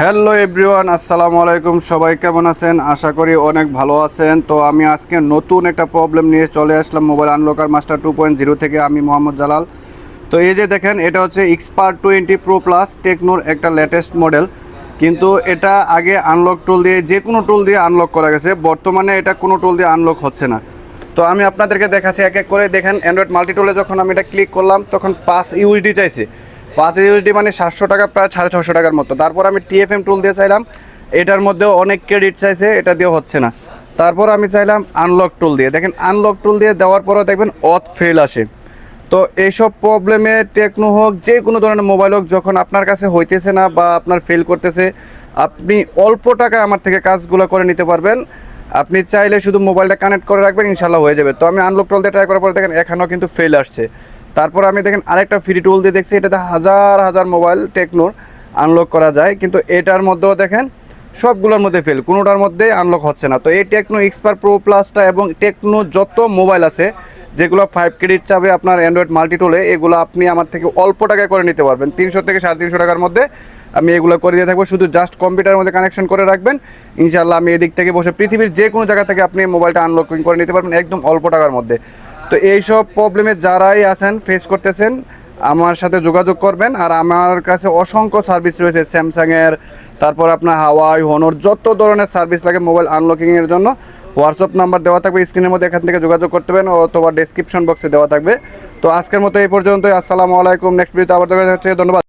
Hello everyone, আসসালামু আলাইকুম। সবাই কেমন আছেন? আশা করি অনেক ভালো আছেন। তো আমি আজকে নতুন একটা প্রবলেম নিয়ে চলে আসলাম mobile unlocker master two point zero থেকে আমি মোহাম্মদ জালাল। তো এই যে দেখেন, এটা হচ্ছে এক্সপার্ট টোয়েন্টি প্রো প্লাস টেকনোর একটা লেটেস্ট মডেল কিন্তু এটা আগে আনলক টুল দিয়ে, যে কোনো টুল দিয়ে আনলক করা গেছে। বর্তমানে এটা কোনো টুল দিয়ে আনলক হচ্ছে না। তো আমি আপনাদেরকে দেখাচ্ছি, এক এক করে দেখেন অ্যান্ড্রয়েড মাল্টি টুলে যখন আমি এটা ক্লিক করলাম, তখন পাঁচ ইউএসডি চাইছে। পাঁচ ইউএসডি মানে সাতশো টাকা, প্রায় সাড়ে ছশো টাকার মতো। তারপর আমি টিএফএম টুল দিয়ে চাইলাম, এটার মধ্যেও অনেক ক্রেডিট চাইছে, এটা দিয়ে হচ্ছে না। তারপর আমি চাইলাম আনলক টুল দিয়ে। দেখেন আনলক টুল দিয়ে দেওয়ার পরেও দেখবেন অথ ফেল আসে। তো এইসব প্রবলেমে টেকনো হোক, যে কোনো ধরনের মোবাইল হোক, যখন আপনার কাছে হইতেছে না বা আপনার ফেল করতেছে, আপনি অল্প টাকায় আমার থেকে কাজগুলো করে নিতে পারবেন। আপনি চাইলে শুধু মোবাইলটা কানেক্ট করে রাখবেন ইনশাল্লাহ হয়ে যাবে। তো আমি আনলক টুল দিয়ে ট্রাই করার পরে দেখেন, এখানেও কিন্তু ফেল আসছে। তারপর আমি দেখেন আরেকটা ফ্রি টুল দিয়ে দেখছি, এটাতে হাজার হাজার মোবাইল টেকনোর আনলক করা যায়, কিন্তু এটার মধ্যেও দেখেন সবগুলোর মধ্যে ফেল কোনোটার মধ্যে আনলক হচ্ছে না। তো এই টেকনো এক্সপার প্রো প্লাসটা এবং টেকনো যত মোবাইল আছে, যেগুলো ফাইভ ক্রেডিট চাবে আপনার অ্যান্ড্রয়েড মাল্টিটুলে এগুলো আপনি আমার থেকে অল্প টাকায় করে নিতে পারবেন। তিনশো থেকে সাড়ে তিনশো টাকার মধ্যে আমি এগুলো করে দিয়ে থাকব, শুধু জাস্ট কম্পিউটারের মধ্যে কানেকশন করে রাখবেন। ইনশাল্লাহ আমি এদিক থেকে বসে পৃথিবীর যে কোনো জায়গা থেকে আপনি মোবাইলটা আনলকিং করে নিতে পারবেন, একদম অল্প টাকার মধ্যে। তো এইসব প্রবলেমে যারাই আছেন ফেস করতেছেন, আমার সাথে যোগাযোগ করবেন। আর আমার কাছে অসংখ্য সার্ভিস রয়েছে, স্যামসাংয়ের, তারপর আপনার হাওয়াই হোনর যত ধরনের সার্ভিস লাগে মোবাইল আনলকিংয়ের জন্য। হোয়াটসঅ্যাপ নাম্বার দেওয়া থাকবে স্ক্রিনের মধ্যে এখান থেকে যোগাযোগ করতে পারেন, অথবা ডেসক্রিপশন বক্সে দেওয়া থাকবে। তো আজকের মতো এই পর্যন্তই, আসসালামু আলাইকুম নেক্সট ভিডিওতে আবার দেখা হচ্ছে, ধন্যবাদ।